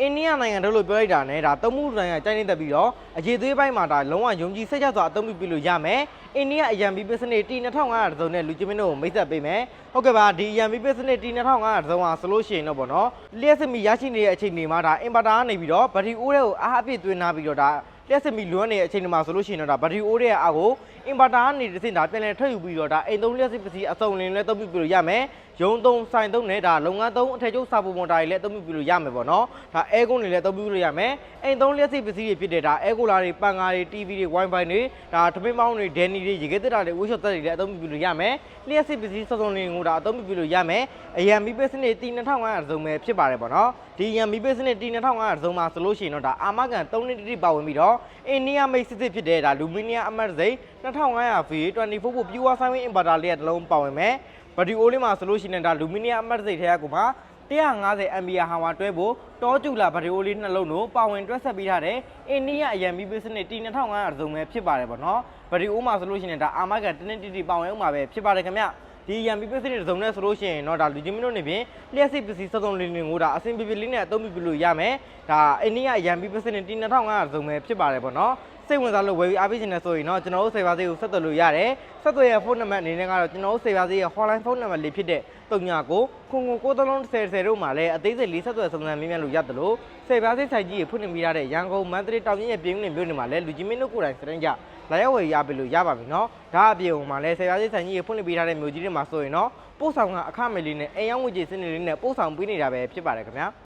အိန္ဒိယနိုင်ငံတို့လို့ပြောလိုက်တာနဲ့ဒါသုံးမှုတိုင်းကကြိုင်းနေတက်ပြီးတော့အခြေသွေးပိုင်းမှာဒါလုံးဝယုံကြည်စိတ်ချစွာအသုံးပြုပြီးလို့ရမယ်အိန္ဒိယအရန်ဘီပစ္စနေတီ2500တုံးနဲ့လူချင်းမင်းတို့ကိုမိတ်ဆက်ပေးမယ်ဟုတ်ကဲ့ပါဒီအရန်ဘီပစ္စနေတီ2500တုံးဟာဆိုလို့ရှိရင်တော့ဗောနော်လျှက်စမီရရှိနေတဲ့အချိန်တွေမှာဒါအင်ဗာတာကနေပြီးတော့ဘက်ထရီအိုးတွေကိုအားအပြည့်သွင်းထားပြီးတော့ဒါ လျှက်စမီလွန်းနေတဲ့အချိန်တွေမှာဆိုလို့ရှိရင်တော့ဒါဘက်ထရီအိုးတွေရဲ့အားကိုအင်ဗာတာကနေတစ်ဆင့်ဒါပြန်လည်ထွက်ယူပြီးတော့ဒါအိမ်သုံးလျှက်စပစ္စည်းအစုံလင်လည်းသုံးပြုပြီးလို့ရမယ်ရုံသုံးဆိုင်သုံးနဲ့ဒါလုပ်ငန်းသုံးအထည်ချုပ်စာပုံပေါ်တာတွေလည်းသုံးပြုပြီးလို့ရမယ်ပေါ့နော်ဒါအဲကုန်းတွေလည်းသုံးပြုလို့ရမယ်အိမ်သုံးလျှက်စပစ္စည်းတွေဖြစ်တဲ့ဒါအဲကူလာတွေပန်ကားတွေ TV တွေ Wi-Fi တွေဒါထမင်းမောင်းတွေဒန်နီတွေရေခဲတက်တာတွေဝှရှော့တက်တွေလည်းအသုံးပြုပြီးလို့ရမယ်လျှက်စပစ္စည်းစုံစုံလင်ကိုဒါအသုံးပြုပြီးလို့ရမယ်အရန်မီပစ္စည်းတီ2500စုံပဲဖြစ်ပါတယ်ပေါ့နော်ဒီရန်မီပစ္စည်းတီ2500စုံမှာဆိုလို့ရှိရင်တော့ဒါအာမခံ3နှစ်တိတိပါဝင်ပြီးတော့အိန္ဒိယမိတ်စစ်စစ်ဖြစ်တဲ့ဒါလူမီနီယံအမတ်စိတ်2500 V 24ဖို့ pure silent inverter လေးတစ်လုံးပါဝင်မယ်ဘက်ထရီအိုးလေးမှာဆိုလို့ရှိရင်ဒါလူမီနီယံအမတ်စိတ်ထဲကကိုမှာ150 mAh ဟာဝါတွဲဖို့တောကျူလာဘက်ထရီအိုးလေးနှလုံးတို့ပါဝင်တွဲဆက်ပေးထားတဲ့အိန္ဒိယအရန်မီပစ္စည်းတီ2500စုံပဲဖြစ်ပါတယ်ပေါ့နော်ဘက်ထရီအိုးမှာဆိုလို့ရှိရင်ဒါအာမခံတစ်နှစ်တိတိပါဝင်အောင်ပါပဲဖြစ်ပါတယ်ခင်ဗျ ဒီရန်ပီပစ္စည်းတွေစုံနဲ့ဆိုလို့ရှိရင်တော့ဒါလူချင်းမင်းတို့နေပြင်လျှက်စစ်ပစ္စည်းစုံစုံလင်းလင်းကိုဒါအဆင်ပြေပြေလေးနဲ့အသုံးပြုပြလို့ရမယ်ဒါအိန္ဒိယရန်ပီပစ္စည်းတွေတီ2500စုံပဲဖြစ်ပါတယ်ပေါ့နော် စိတ်ဝင်စားလို့ဝယ်ပြီးအားပေးချင်တယ်ဆိုရင်တော့ကျွန်တော်တို့စေပါသေးကိုဆက်သွယ်လို့ရတယ်ဆက်သွယ်ရဖုန်းနံပါတ်အနေနဲ့ကတော့ကျွန်တော်တို့စေပါသေးရဲ့ hotline ဖုန်းနံပါတ်လေးဖြစ်တဲ့39ကိုခုံကို9330တို့မှာလည်းအသေးစိတ်လေးဆက်သွယ်စုံစမ်းမေးမြန်းလို့ရတယ်လို့စေပါသေးဆိုင်ကြီးကိုဖွင့်နေပြီးရတဲ့ရန်ကုန်မန္တလေးတောင်ကြီးရဲ့ပြည်ဦးနေမြို့နယ်မှာလည်းလူကြီးမင်းတို့ကိုယ်တိုင်စတဲ့ကြလာရောက်ဝယ်ရပေးလို့ရပါပြီနော်ဒါအပြင်ဟိုမှာလည်းစေပါသေးဆိုင်ကြီးကိုဖွင့်နေပြီးထားတဲ့မြို့ကြီးတွေမှာဆိုရင်တော့ပို့ဆောင်ကအခမဲ့လေးနဲ့အိမ်ရောက်ငွေကြေးစနစ်လေးနဲ့ပို့ဆောင်ပေးနေတာပဲဖြစ်ပါတယ်ခင်ဗျာ